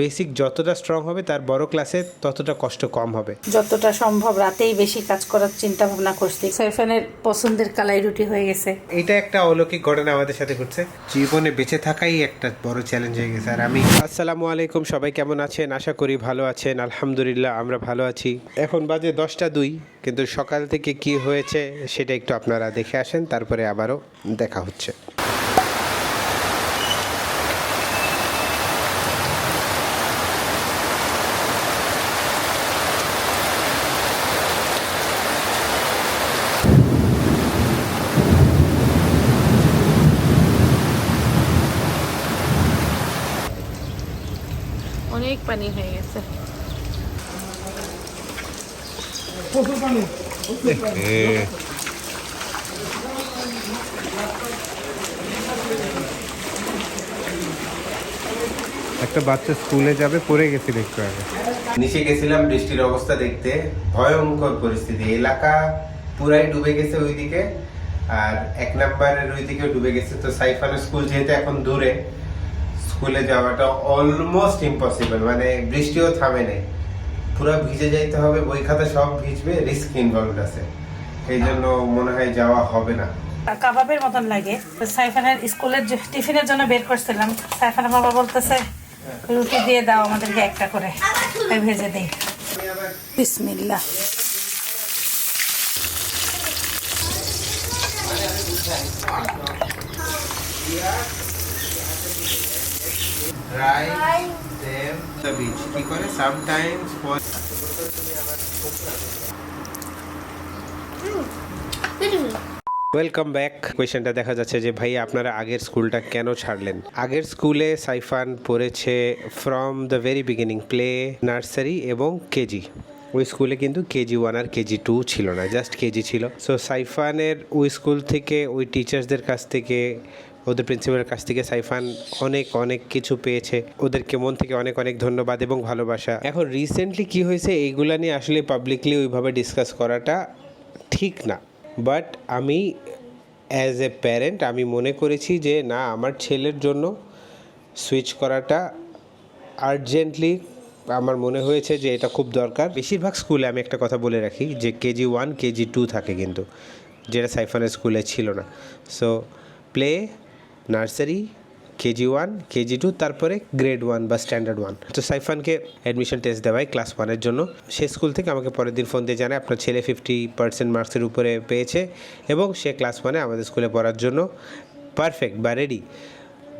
Basic যতটা strong হবে তার বড় ক্লাসে ততটা কষ্ট কম হবে। যতটা সম্ভব রাতেই বেশি কাজ করার চিন্তা ভাবনা করছি। সাইফানের পছন্দের কালাই রুটি হয়ে গেছে। এটা একটা অলৌকিক ঘটনা আমাদের সাথে ঘটছে। জীবনে বেঁচে থাকাই একটা বড় চ্যালেঞ্জ হয়ে গেছে। আর আমি আসসালামু আলাইকুম সবাই কেমন আছেন? আশা করি ভালো আছেন। আলহামদুলিল্লাহ আমরা ভালো আছি। এখন বাজে দশটা দুই কিন্তু সকাল থেকে কি হয়েছে সেটা একটু আপনারা দেখে আসেন তারপরে আবারও দেখা হচ্ছে অনেক পানি হয়ে গেছে। একটা বাচ্চা স্কুলে যাবে পড়ে গেছিল একটু আগে। নিচে গেছিলাম বৃষ্টির অবস্থা দেখতে। ভয়ঙ্কর পরিস্থিতি। এলাকা পুরাই ডুবে গেছে ওইদিকে। আর এক নাম্বারের ওইদিকে ডুবে গেছে। তো সাইফানের স্কুল যেহেতু এখন দূরে স্কুলে যাওয়াটা অলমোস্ট ইম্পসিবল মানে বৃষ্টিও থামে নেই। পুরো ভিজে যাইতে হবে, বই খাতা সব ভিজবে রিস্ক ইনভলভ আছে। এই জন্য মনে হয় যাওয়া হবে না। কাবাবের মতন লাগে। সাইফানের স্কুলের টিফিনের জন্য বের করছিলাম, সাইফানের বাবা বলতেছে, রুটি দিয়ে দাও আমাদেরকে একটা করে, তাই ভেজে দিই। বিসমিল্লাহ। Dry them the beach. কি করে sometimes for ওয়েলকাম ব্যাক কোয়েশ্চেনটা দেখা যাচ্ছে যে ভাই আপনারা আগের স্কুলটা কেন ছাড়লেন? আগের স্কুলে সাইফান পড়েছে from the very beginning play nursery এবং কেজি ওই স্কুলে কিন্তু কেজি ওয়ান আর কেজি টু ছিল না জাস্ট কেজি ছিল। সো সাইফানের ওই স্কুল থেকে ওই টিচার্সদের কাছ থেকে ওদের প্রিন্সিপালের কাছ থেকে সাইফান অনেক অনেক কিছু পেয়েছে। ওদেরকে মন থেকে অনেক অনেক ধন্যবাদ এবং ভালোবাসা। এখন রিসেন্টলি কি হয়েছে এইগুলা নিয়ে আসলে পাবলিকলি ওইভাবে ডিসকাস করাটা ঠিক না। বাট আমি অ্যাজ এ প্যারেন্ট আমি মনে করেছি যে, না, আমার ছেলের জন্য সুইচ করাটা আর্জেন্টলি আমার মনে হয়েছে যে, এটা খুব দরকার। বেশিরভাগ স্কুলে আমি একটা কথা বলে রাখি যে, কেজি ওয়ান কেজি টু থাকে কিন্তু, যেটা সাইফানের স্কুলে ছিল না। So play nursery, KG one, KG two, তারপরে গ্রেড ওয়ান বা স্ট্যান্ডার্ড ওয়ান। তো সাইফানকে অ্যাডমিশন টেস্ট দেওয়ায় ক্লাস ওয়ানের জন্য। সে স্কুল থেকে আমাকে পরের দিন ফোন দিয়ে জানায়, আপনার ছেলে ফিফটি পার্সেন্ট মার্কসের উপরে পেয়েছে এবং সে ক্লাস ওয়ানে আমাদের স্কুলে পড়ার জন্য পারফেক্ট বা রেডি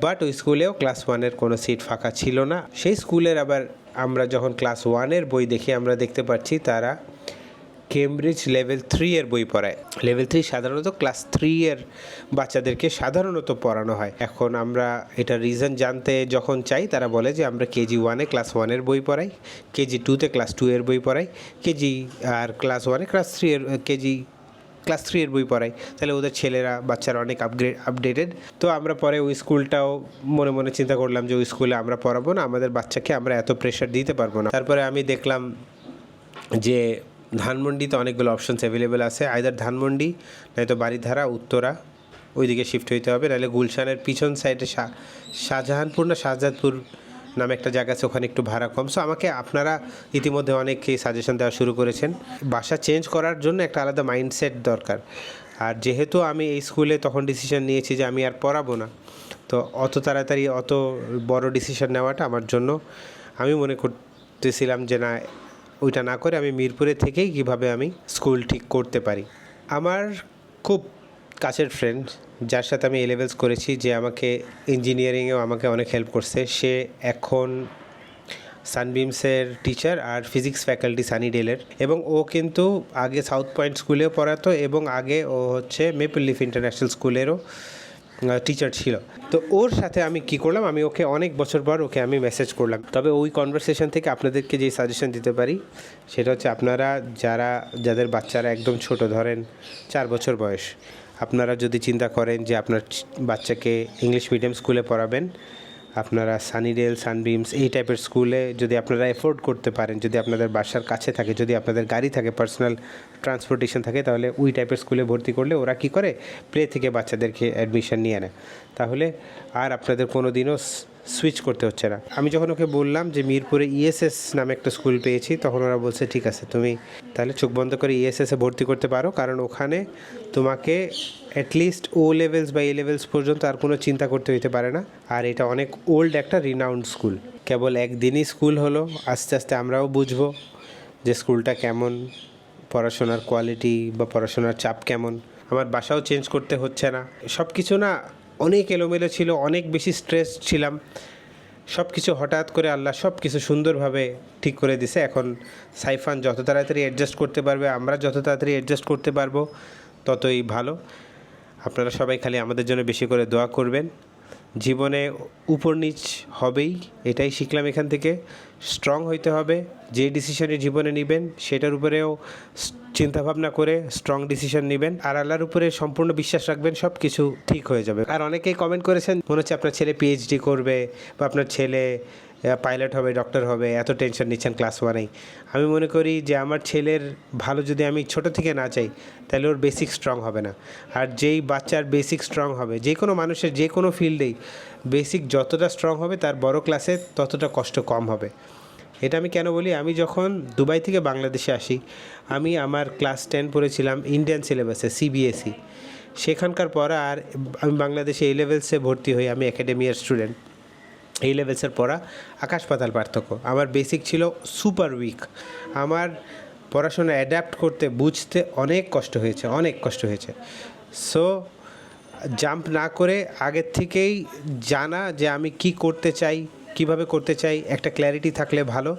বাট ওই স্কুলেও ক্লাস ওয়ানের কোনো সিট ফাঁকা ছিল না। সেই স্কুলের আবার আমরা যখন ক্লাস ওয়ানের বই দেখি আমরা দেখতে পাচ্ছি, তারা কেমব্রিজ লেভেল থ্রি এর বই পড়ায়। লেভেল থ্রি সাধারণত ক্লাস থ্রি এর বাচ্চাদেরকে সাধারণত পড়ানো হয়। এখন আমরা এটা রিজন জানতে যখন চাই, তারা বলে যে আমরা কেজি ওয়ানে ক্লাস ওয়ানের বই পড়াই, কেজি টুতে ক্লাস টু এর বই পড়াই, কেজি আর ক্লাস ওয়ানে ক্লাস থ্রি এর, কেজি ক্লাস থ্রি এর বই পড়াই। তাহলে ওদের ছেলেরা, বাচ্চারা অনেক আপগ্রেড আপডেটেড তো আমরা পরে ওই স্কুলটাও মনে মনে চিন্তা করলাম যে ওই স্কুলে আমরা পড়াবো না, আমাদের বাচ্চাকে আমরা এত প্রেশার দিতে পারব না। তারপরে আমি দেখলাম যে ধানমন্ডিতে অনেকগুলো অপশনস অ্যাভেলেবেল আছে। আইদার ধানমন্ডি, নয়তো বাড়িধারা উত্তরা, ওইদিকে শিফট হইতে হবে। নাহলে গুলশানের পিছন সাইডে শাহ শাহজাহানপুর না শাহজাদপুর নামে একটা জায়গা আছে, ওখানে একটু ভাড়া কম। সো আমাকে আপনারা ইতিমধ্যে অনেকেই সাজেশন দেওয়া শুরু করেছেন। বাসা চেঞ্জ করার জন্য একটা আলাদা মাইন্ডসেট দরকার। আর যেহেতু আমি এই স্কুলে তখন ডিসিশন নিয়েছি যে আমি আর পড়াবো না, তো অত তাড়াতাড়ি অত বড় ডিসিশন নেওয়াটা আমার জন্য, আমি মনে করতেছিলাম যে না ওইটা না করে আমি মিরপুরে থেকেই কীভাবে আমি স্কুল ঠিক করতে পারি। আমার খুব কাছের ফ্রেন্ড যার সাথে আমি এলেভেলস করেছি, যে আমাকে ইঞ্জিনিয়ারিংয়েও আমাকে অনেক হেল্প করছে। সে এখন সানবিমসের টিচার আর ফিজিক্স ফ্যাকাল্টি সানি ডেলের এবং ও কিন্তু আগে সাউথ পয়েন্ট স্কুলেও পড়াতো এবং আগে ও হচ্ছে মেপল লিফ ইন্টারন্যাশনাল স্কুলেরও টিচার ছিল। তো ওর সাথে আমি কি করলাম? আমি ওকে অনেক বছর পর ওকে আমি মেসেজ করলাম। তবে ওই কনভারসেশন থেকে আপনাদেরকে যে সাজেশন দিতে পারি, সেটা হচ্ছে আপনারা যারা, যাদের বাচ্চারা একদম ছোট, ধরেন চার বছর বয়স, আপনারা যদি চিন্তা করেন যে আপনার বাচ্চাকে ইংলিশ মিডিয়াম স্কুলে পড়াবেন আপনারা সানিডেল সানবিমস এই টাইপের স্কুলে যদি আপনারা এফোর্ড করতে পারেন, যদি আপনাদের বাসার কাছে থাকে, যদি আপনাদের গাড়ি থাকে পার্সোনাল ট্রান্সপোর্টেশন থাকে, তাহলে ওই টাইপের স্কুলে ভর্তি করলে ওরা কি করে? প্লে থেকে বাচ্চাদেরকে অ্যাডমিশন নিয়ে নেয়। তাহলে আর আপনাদের কোনো দিনও সুইচ করতে হচ্ছে না। আমি যখন ওকে বললাম যে মিরপুরে ইএসএস নামে একটা স্কুল পেয়েছি, তখন ওরা বলছে, ঠিক আছে, তুমি তাহলে চোখ বন্ধ করে ইএসএসে ভর্তি করতে পারো, কারণ ওখানে তোমাকে অ্যাটলিস্ট ও লেভেলস বা এ লেভেলস পর্যন্ত আর কোনো চিন্তা করতে হইতে পারে না। আর এটা অনেক ওল্ড একটা রিনাউন্ড স্কুল কেবল একদিনই স্কুল হলো, আস্তে আস্তে আমরাও বুঝব যে স্কুলটা কেমন, পড়াশোনার কোয়ালিটি বা পড়াশোনার চাপ কেমন। আমার বাসাও চেঞ্জ করতে হচ্ছে না। সব কিছু না অনেক এলোমেলো ছিল, অনেক বেশি স্ট্রেস ছিলাম। সব কিছু হঠাৎ করে আল্লাহ সব কিছু সুন্দরভাবে ঠিক করে দিছে। এখন সাইফান যত তাড়াতাড়ি অ্যাডজাস্ট করতে পারবে, আমরা যত তাড়াতাড়ি অ্যাডজাস্ট করতে পারব, ততই ভালো। আপনারা সবাই খালি আমাদের জন্য বেশি করে দোয়া করবেন। জীবনে উপর নিচ হবেই, এটাই শিখলাম এখান থেকে। স্ট্রং হইতে হবে, যে ডিসিশনই জীবনে নেবেন, সেটার উপরেও চিন্তাভাবনা করে স্ট্রং ডিসিশন নেবেন, আর আল্লাহর উপরে সম্পূর্ণ বিশ্বাস রাখবেন সব কিছু ঠিক হয়ে যাবে। আর অনেকেই কমেন্ট করেছেন, মনে হচ্ছে আপনার ছেলে পিএইচডি করবে, বা আপনার ছেলে পাইলট হবে ডক্টর হবে, এত টেনশন নিচ্ছেন ক্লাস ওয়ানেই আমি মনে করি যে আমার ছেলের ভালো যদি আমি ছোট থেকে না চাই, তাহলে ওর বেসিক স্ট্রং হবে না। আর যেই বাচ্চার বেসিক স্ট্রং হবে, যে কোনো মানুষের যে কোনো ফিল্ডেই বেসিক যতটা স্ট্রং হবে, তার বড় ক্লাসে ততটা কষ্ট কম হবে। এটা আমি কেন বলি? আমি যখন দুবাই থেকে বাংলাদেশে আসি, আমি আমার ক্লাস টেন পড়েছিলাম ইন্ডিয়ান সিলেবাসে সিবিএসই। সেখানকার পর আর আমি বাংলাদেশে এ লেভেলসে ভর্তি হই, আমি একাডেমিয়ার স্টুডেন্ট এই লেভেলসের পড়া আকাশ পাতাল পার্থক্য। আমার বেসিক ছিল সুপার উইক আমার পড়াশোনা অ্যাডাপ্ট করতে, বুঝতে অনেক কষ্ট হয়েছে, অনেক কষ্ট হয়েছে। সো জাম্প না করে আগের থেকেই জানা যে আমি কি করতে চাই, কীভাবে করতে চাই, একটা ক্ল্যারিটি থাকলে ভালো।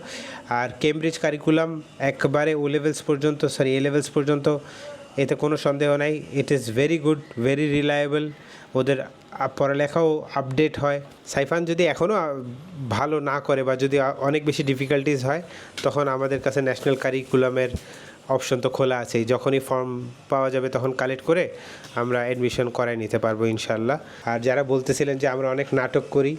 আর কেমব্রিজ কারিকুলাম একবারে ও লেভেলস পর্যন্ত সরি এ লেভেলস পর্যন্ত, এতে কোনো সন্দেহ নাই। It is very good very reliable ওদের পড়ালেখাও আপডেট হয়। সাইফান যদি এখনও ভালো না করে বা যদি অনেক বেশি ডিফিকাল্টিস হয়, তখন আমাদের কাছে ন্যাশনাল কারিকুলামের অপশন তো খোলা আছেই। যখনই ফর্ম পাওয়া যাবে তখন কালেক্ট করে আমরা অ্যাডমিশন করাই নিতে পারব ইনশাল্লাহ আর যারা বলতেছিলেন যে আমরা অনেক নাটক করি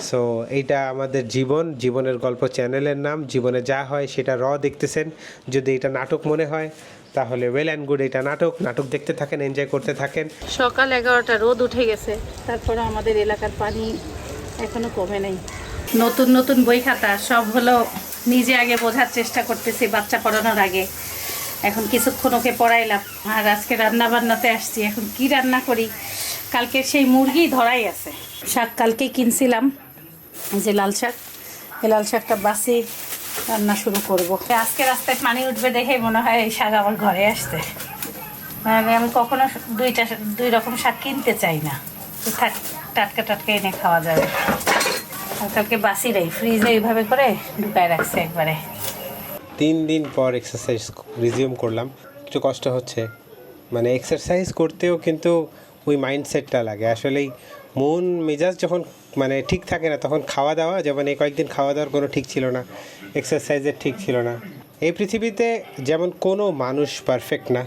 সো এইটা আমাদের জীবন, জীবনের গল্প চ্যানেলের নাম, জীবনে যা হয় সেটা র দেখতেছেন। যদি এটা নাটক মনে হয় তাহলে ওয়েল অ্যান্ড গুড এটা নাটক। নাটক দেখতে থাকেন এনজয় করতে থাকেন। সকাল এগারোটা, রোদ উঠে গেছে। তারপরে আমাদের এলাকার পানি এখনও কমে নেই। নতুন নতুন বই খাতা, সব হলো নিজে আগে বোঝার চেষ্টা করতেছি, বাচ্চা পড়ানোর আগে। এখন কিছুক্ষণ ওকে পড়াইলাম, আর আজকে রান্না বান্নাতে আসছি। এখন কি রান্না করি? কালকে সেই মুরগি ধরাই আছে। শাক কালকেই কিনছিলাম যে লাল শাক। এই লাল শাকটা বাসি রান্না শুরু করব। আজকে রাস্তায় পানি উঠবে দেখে মনে হয় এই শাক আমার ঘরে আসতে মানে আমি কখনো দুইটা দুই রকম শাক কিনতে চাই না। টাটকা টাটকা এনে খাওয়া যাবে। কালকে বাসিরাই, ফ্রিজে এইভাবে করে ঢুকায় রাখছে একবারে। তিন দিন পর এক্সারসাইজ রিজিউম করলাম। একটু কষ্ট হচ্ছে। মানে এক্সারসাইজ করতেও কিন্তু ওই মাইন্ডসেটটা লাগে। আসলেই মন মেজাজ যখন মানে ঠিক থাকে না, তখন খাওয়া দাওয়া যেমন এই কয়েকদিন খাওয়া দাওয়ার কোনো ঠিক ছিল না। এক্সারসাইজের ঠিক ছিল না। এই পৃথিবীতে যেমন কোনো মানুষ পারফেক্ট না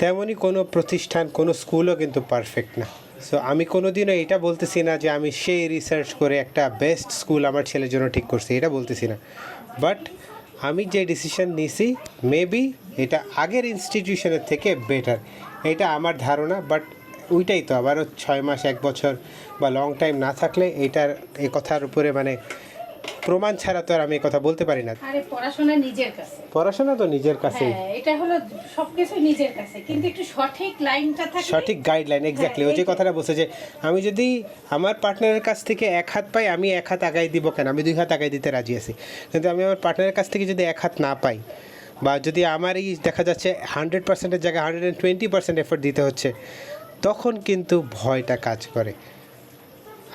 তেমনই কোনো প্রতিষ্ঠান, কোনো স্কুলও কিন্তু পারফেক্ট না। সো আমি কোনো দিনও এটা বলতেছি না যে আমি সেই রিসার্চ করে একটা বেস্ট স্কুল আমার ছেলের জন্য ঠিক করছি, এটা বলতেছি না। বাট আমি যে ডিসিশন নিছি মেবি এটা আগের ইনস্টিটিউশনের থেকে বেটার এটা আমার ধারণা বাট ওইটাই তো। আবারও ছয় মাস, এক বছর বা লং টাইম না থাকলে এটার, এ কথার উপরে মানে প্রমাণ ছাড়া তো আর আমি কথা বলতে পারি না। আরে পড়াশোনা নিজের কাছে। পড়াশোনা তো নিজের হ্যাঁ এটা হলো সবকিছু নিজের কাছে। কিন্তু একটু সঠিক লাইনটা থাকে সঠিক গাইডলাইন এক্স্যাক্টলি ও যে কথাটা বলছে যে আমি যদি আমার পার্টনারের কাছ থেকে এক হাত পাই আমি এক হাত আগাই দিব কেন? আমি দুই হাত আগাই দিতে রাজি আছি। কিন্তু আমি আমার পার্টনারের কাছ থেকে যদি এক হাত না পাই বা যদি আমার এই দেখা যাচ্ছে হান্ড্রেড পার্সেন্টের জায়গায় hundred and twenty percent effort দিতে হচ্ছে তখন কিন্তু ভয়টা কাজ করে।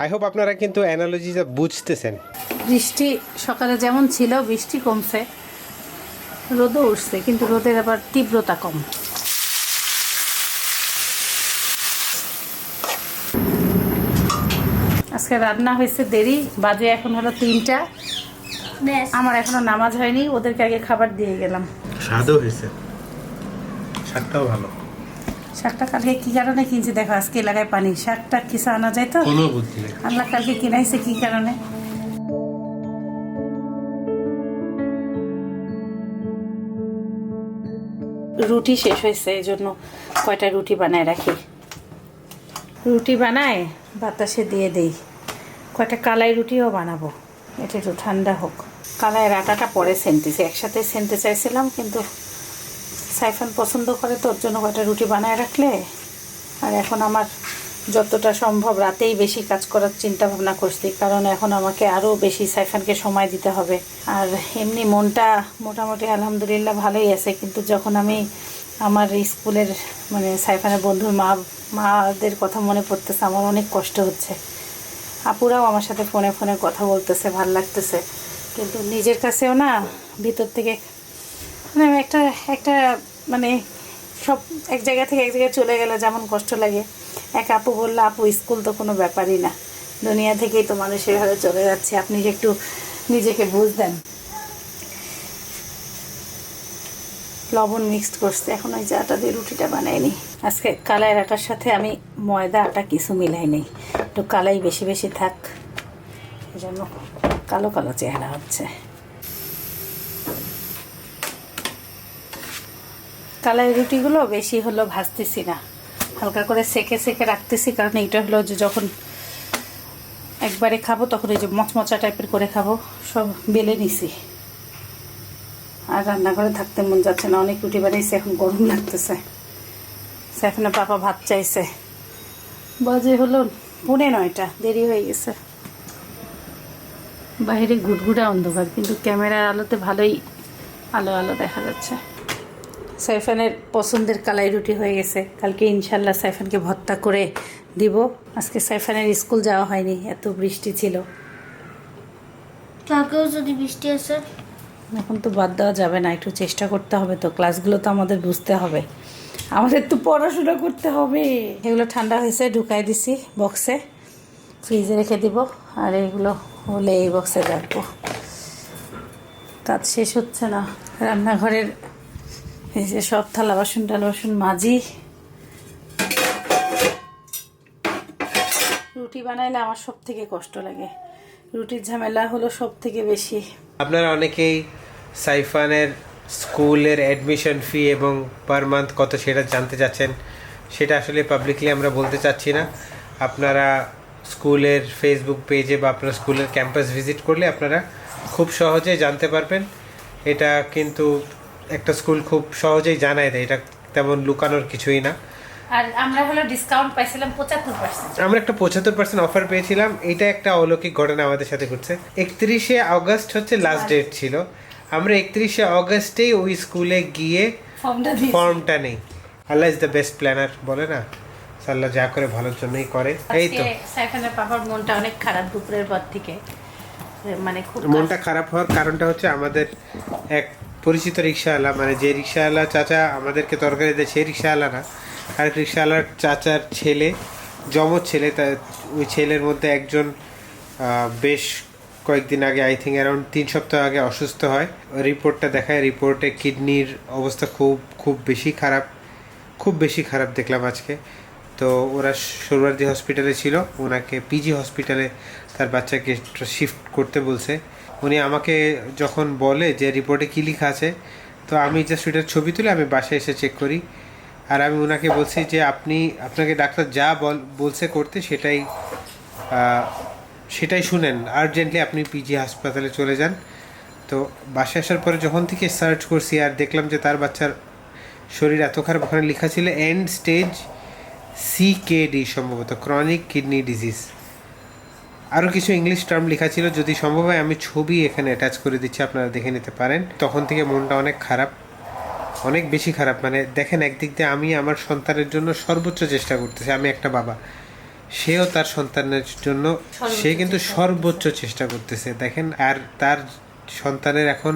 আই হোপ আপনারা কিন্তু অ্যানালজিটা বুঝতেছেন। বৃষ্টি সকালে যেমন ছিল বৃষ্টি কমছে। রোদও উঠছে কিন্তু রোদের আবার তীব্রতা কম। আজকে রান্না হয়েছে দেরি বাজে এখন হলো তিনটা। আমার এখনও নামাজ হয়নি ওদেরকে আগে খাবার দিয়ে গেলাম। স্বাদও হয়েছে। স্বাদটাও ভালো। শাকটা কালকে কি কারণে কিনছি? দেখো আজকে এলাকায় পানি। শাকটা কিছু আনা যায় তো? আল্লাহ কালকে কিনাইছে কি কারণে? রুটি শেষ হয়েছে এই জন্য কয়টা রুটি বানায় রাখি? রুটি বানায় বাতাসে দিয়ে দেই। কয়টা কালাই রুটিও বানাবো এটা একটু ঠান্ডা হোক। কালাইয়ের আটাটা পরে সেনতেছি একসাথে সেনতে চাইছিলাম কিন্তু সাইফান পছন্দ করে, তোর জন্য কয়টা রুটি বানায় রাখলে? আর এখন আমার যতটা সম্ভব রাতেই বেশি কাজ করার চিন্তা ভাবনা করছি, কারণ এখন আমাকে আরও বেশি সাইফানকে সময় দিতে হবে। আর এমনি মনটা মোটামুটি আলহামদুলিল্লাহ ভালোই আছে, কিন্তু যখন আমি আমার স্কুলের মানে সাইফানের বন্ধুর মা, মাদের কথা মনে পড়তেছে, আমার অনেক কষ্ট হচ্ছে। আপুরাও আমার সাথে ফোনে ফোনে কথা বলতেছে, ভালো লাগতেছে। কিন্তু নিজের কাছেও না, ভিতর থেকে মানে একটা একটা মানে সব এক জায়গা থেকে এক জায়গায় চলে গেলে যেমন কষ্ট লাগে। এক আপু বলল, আপু, স্কুল তো কোনো ব্যাপারই না। দুনিয়া থেকেই তো মানুষ এভাবে চলে যাচ্ছে। আপনি একটু নিজেকে বুঝ দেন। লবণ মিক্সড করছে। এখন ওই যে আটা দিয়ে রুটিটা বানাইনি আজকে কালাইয়ের আটার সাথে আমি ময়দা, আটা কিছু মিলাই নেই। একটু কালাই বেশি বেশি থাক। জন্য কালো কালো চেহারা হচ্ছে। কালাই রুটিগুলো বেশি হলো ভাজতেছি না। হালকা করে সেকে সেকে রাখতেছি, কারণ এইটা হলো যে যখন একবারে খাব তখন এই যে মচমচা টাইপের করে খাব, সব বেলে নিছি। আর রান্নাঘরে থাকতে মন যাচ্ছে না, অনেক রুটি বানিয়েছে এখন গরম লাগতেছে। সেখানে পাপা ভাত চাইছে। বাজে হলো পুনে নয়টা, দেরি হয়ে গেছে। বাইরে ঘুটঘুটা অন্ধকার, কিন্তু ক্যামেরার আলোতে ভালোই আলো আলো দেখা যাচ্ছে। সাইফানের পছন্দের কালাই রুটি হয়ে গেছে। কালকে ইনশাল্লাহ সাইফানকে ভর্তা করে দিব। আজকে সাইফানের স্কুল যাওয়া হয়নি এত বৃষ্টি ছিল। কালকেও যদি বৃষ্টি আসে? এখন তো বাদ দেওয়া যাবে না একটু চেষ্টা করতে হবে তো ক্লাসগুলো তো আমাদের বুঝতে হবে। আমাদের তো পড়াশোনা করতে হবে। এগুলো ঠান্ডা হয়েছে ঢুকাই দিছি বক্সে। ফ্রিজে রেখে দিব আর এগুলো হলে এই বক্সে রাখব। কাজ শেষ হচ্ছে না। রান্নাঘরের এই যে সব থালা বাসন টালা বাসন মাজি। রুটি বানাইলে আমার সব থেকে কষ্ট লাগে। রুটির ঝামেলা হলো সব থেকে বেশি। আপনারা অনেকেই সাইফানের স্কুলের অ্যাডমিশন ফি এবং পার মান্থ কত সেটা জানতে চাচ্ছেন, সেটা আসলে পাবলিকলি আমরা বলতে চাচ্ছি না। আপনারা স্কুলের ফেসবুক পেজে বা আপনার স্কুলের ক্যাম্পাস ভিজিট করলে আপনারা খুব সহজে জানতে পারবেন। এটা কিন্তু একটা স্কুল খুব সহজেই জানায় দেয় এটা তেমন লুকানোর কিছুই না। আর আমরা হলো ডিসকাউন্ট পাইছিলাম পঁচাত্তর পার্সেন্ট আমরা একটা পঁচাত্তর পার্সেন্ট অফার পেয়েছিলাম এটা একটা অলৌকিক ঘটনা আমাদের সাথে ঘটছে। একত্রিশে আগস্ট হচ্ছে লাস্ট ডেট ছিল। আমরা একত্রিশে অগস্টেই ওই স্কুলে গিয়ে ফর্মটা নেই। Allah is the best planner বলে না? আল্লাহ যা করে ভালোর জন্যই করে। এই তো। সাইফানের পাপার মনটা অনেক খারাপ দুপুরের পর থেকে। মানে খুব মনটা খারাপ হওয়ার কারণটা হচ্ছে আমাদের এক পরিচিত রিক্সাওয়ালা মানে যে রিক্সাওয়ালা চাচা আমাদেরকে তরকারি দেয়, সেই রিক্সাওয়ালা না। আর রিক্সাওয়ালার চাচার ছেলে জমজ ছেলে, তা ওই ছেলের মধ্যে একজন বেশ কয়েকদিন আগে আই থিঙ্ক অ্যারাউন্ড তিন সপ্তাহ আগে অসুস্থ হয়। রিপোর্টটা দেখায়, রিপোর্টে কিডনির অবস্থা খুব খুব বেশি খারাপ, খুব বেশি খারাপ দেখলাম আজকে। তো ওরা সরওয়ার্দি হসপিটালে ছিল, ওনাকে পিজি হসপিটালে তার বাচ্চাকে শিফট করতে বলছে। উনি আমাকে যখন বলে যে রিপোর্টে কী লেখা আছে, তো আমি জাস্ট ওইটার ছবি তুলে আমি বাসায় এসে চেক করি। আর আমি ওনাকে বলছি যে আপনি, আপনাকে ডাক্তার যা বল, বলছে করতে সেটাই সেটাই শুনেন। আর্জেন্টলি আপনি পিজি হাসপাতালে চলে যান। তো বাসায় আসার পরে যখন থেকে সার্চ করছি, আর দেখলাম যে তার বাচ্চার শরীর এত খারাপ, ওখানে লেখা ছিল এন্ড স্টেজ সিকেডি সম্ভবত ক্রনিক কিডনি ডিজিজ আরও কিছু ইংলিশ টার্ম লেখা ছিল। যদি সম্ভব হয় আমি ছবি এখানে অ্যাটাচ করে দিচ্ছি আপনারা দেখে নিতে পারেন। তখন থেকে মনটা অনেক খারাপ অনেক বেশি খারাপ। মানে দেখেন একদিক দিয়ে আমি আমার সন্তানের জন্য সর্বোচ্চ চেষ্টা করতেছি। আমি একটা বাবা সেও তার সন্তানের জন্য সে কিন্তু সর্বোচ্চ চেষ্টা করতেছে। দেখেন আর তার সন্তানের এখন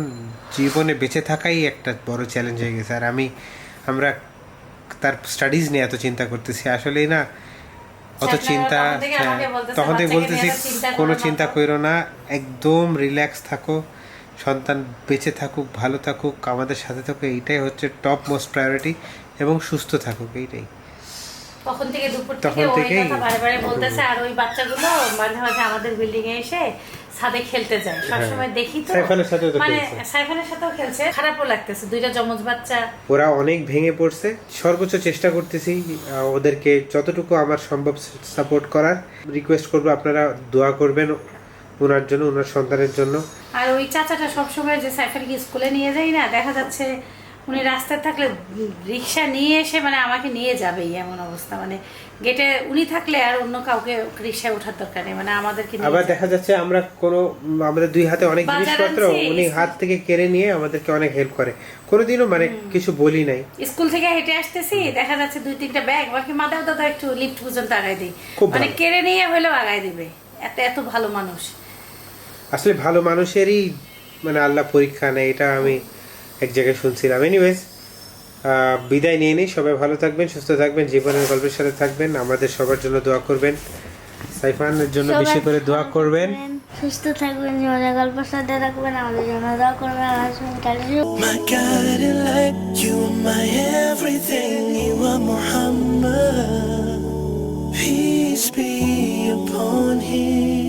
জীবনে বেঁচে থাকাই একটা বড় চ্যালেঞ্জ হয়ে গেছে। আর আমি আমরা তার স্টাডিজ নিয়ে এত চিন্তা করতেছি। আসলেই না অত চিন্তা তখন থেকে হ্যাঁ, বলতেছি কোনো চিন্তা। করো না একদম রিল্যাক্স থাকো সন্তান বেঁচে থাকুক ভালো থাকুক আমাদের সাথে থাকুক এইটাই হচ্ছে টপ মোস্ট প্রায়োরিটি এবং সুস্থ থাকুক এইটাই তখন থেকে দুপুর থেকে ওই থেকেই- কথা বারে বারে বলতেছে আর ওই বাচ্চাগুলো মাঝে মাঝে আমাদের বিল্ডিং এ এসে ছাদে খেলতে যায় সবসময় দেখি তো। হ্যাঁ। সাইফানের সাথেও তো মানে সাইফানের সাথেও খেলছে। খারাপও লাগতেছে। দুইটা জমজ বাচ্চা। ওরা অনেক ভেঙে পড়ছে। সর্বোচ্চ চেষ্টা করতেছি ওদেরকে যতটুকু আমার সম্ভব সাপোর্ট করার। রিকোয়েস্ট করব আপনারা দোয়া করবেন ওনার জন্য ওনার সন্তানের জন্য। আর ওই চাচাটা সবসময় যে সাইফানকে স্কুলে নিয়ে যাই না দেখা যাচ্ছে উনি রাস্তায় থাকলে রিক্সা নিয়ে এসে মানে আমাকে নিয়ে যাবেই এমন অবস্থা। মানে গেটে উনি থাকলে আর অন্য কাউকে রিক্সায় ওঠার দরকার নেই মানে আমাদেরকে আবার দেখা যাচ্ছে আমরা কোনো আমাদের দুই হাতে অনেক জিনিসপত্র উনি হাত থেকে কেড়ে নিয়ে আমাদেরকে অনেক হেল্প করে। কোনোদিনও মানে কিছু বলি নাই। স্কুল থেকে হেঁটে আসতেছি দেখা যাচ্ছে দুই তিনটা ব্যাগ বাকি মাথাও দাদা একটু লিফট পর্যন্ত আগায় দিই। মানে কেড়ে নিয়ে হলেও আগায় দিবে। এত এত ভালো মানুষ। আসলে ভালো মানুষেরই মানে আল্লাহ পরীক্ষা নেয় এটা আমি এক জায়গায় শুনছিলাম. এনিওয়েজ বিদায় নিয়ে নিই। সবাই ভালো থাকবেন সুস্থ থাকবেন জীবনের গল্পের সাথে থাকবেন। আমাদের সবার জন্য দোয়া করবেন। সাইফানের জন্য বেশি করে দোয়া করবেন। সুস্থ থাকবেন মজা গল্পের সাথে থাকবেন আমাদের জন্য দোয়া করবেন My guiding light, you are my everything, you are Muhammad. Peace be upon him.